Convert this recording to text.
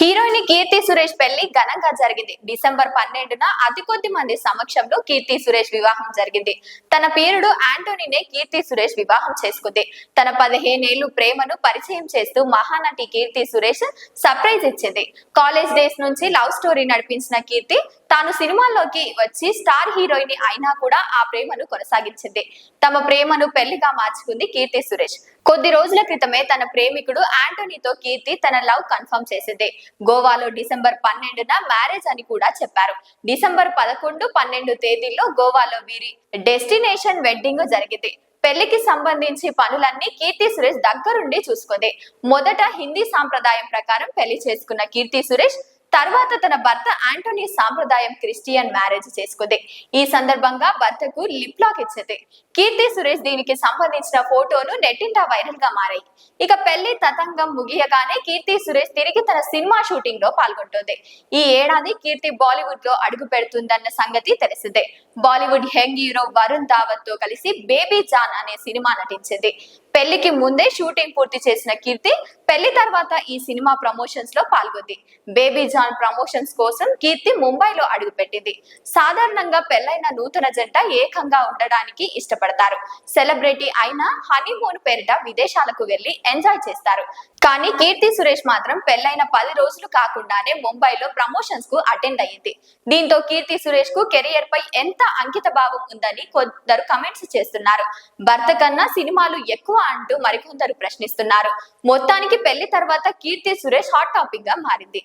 Heroine Keerthy Suresh పెళ్ళి ఘనంగా జరిగింది. డిసెంబర్ పన్నెండున అతి కొద్ది మంది సమక్షంలో కీర్తి సురేష్ వివాహం జరిగింది. తన పేరుడు యాంటోనీనే కీర్తి సురేష్ వివాహం చేసుకుంది. తన పదిహేనేళ్ళు ప్రేమను పరిచయం చేస్తూ మహానటి కీర్తి సురేష్ సర్ప్రైజ్ ఇచ్చింది. కాలేజ్ డేస్ నుంచి లవ్ స్టోరీ నడిపించిన కీర్తి తాను సినిమాల్లోకి వచ్చి స్టార్ హీరోయిన్ అయినా కూడా ఆ ప్రేమను కొనసాగించింది. తమ ప్రేమను పెళ్ళిగా మార్చుకుంది కీర్తి సురేష్. కొద్ది రోజుల క్రితమే తన ప్రేమికుడు యాంటోనీతో కీర్తి తన లవ్ కన్ఫర్మ్ చేసింది. గోవాలో డిసెంబర్ పన్నెండున మ్యారేజ్ అని కూడా చెప్పారు. డిసెంబర్ పదకొండు పన్నెండు తేదీల్లో గోవాలో వీరి డెస్టినేషన్ వెడ్డింగ్ జరిగింది. పెళ్ళికి సంబంధించి పనులన్నీ కీర్తి సురేష్ దగ్గరుండి చూసుకుంది. మొదట హిందీ సాంప్రదాయం ప్రకారం పెళ్ళి చేసుకున్న కీర్తి సురేష్ తర్వాత తన భర్త యాంటోనీ సాంప్రదాయం క్రిస్టియన్ మ్యారేజ్ చేసుకుంది. ఈ సందర్భంగా భర్తకు లిప్ లాక్ ఇచ్చింది. కీర్తి సురేష్ దీనికి సంబంధించిన ఫోటోను నెట్టింటా వైరల్గా మారాయి. ఇక పెళ్ళి తతంగం ముగియగానే కీర్తి సురేష్ తిరిగి తన సినిమా షూటింగ్లో పాల్గొంటుంది. ఈ ఏడాది కీర్తి బాలీవుడ్లో అడుగు పెడుతుందన్న సంగతి తెలిసిందే. బాలీవుడ్ హెంగ్ హీరో వరుణ్ ధావత్తో కలిసి బేబీ జాన్ అనే సినిమా నటించింది. పెళ్ళికి ముందే షూటింగ్ పూర్తి చేసిన కీర్తి పెళ్ళి తర్వాత ఈ సినిమా ప్రమోషన్స్లో పాల్గొంది. బేబీ జాన్ ప్రమోషన్స్ కోసం కీర్తి ముంబైలో అడుగుపెట్టింది. సాధారణంగా పెళ్ళైన నూతన జంట ఏకంగా ఉండడానికి ఇష్టపడతారు. సెలబ్రిటీ అయినా హనీమూన్ పేరిట విదేశాలకు వెళ్ళి ఎంజాయ్ చేస్తారు. కానీ కీర్తి సురేష్ మాత్రం పెళ్ళైన పది రోజులు కాకుండానే ముంబైలో ప్రమోషన్స్కు అటెండ్ అయ్యింది. దీంతో కీర్తి సురేష్కు కెరియర్ పై ఎంత అంకిత భావం ఉందని కొందరు కమెంట్స్ చేస్తున్నారు. భర్త కన్నా సినిమాలు ఎక్కువ అంటూ మరికొందరు ప్రశ్నిస్తున్నారు. మొత్తానికి పెళ్ళి తర్వాత కీర్తి సురేష్ హాట్ టాపిక్గా మారింది.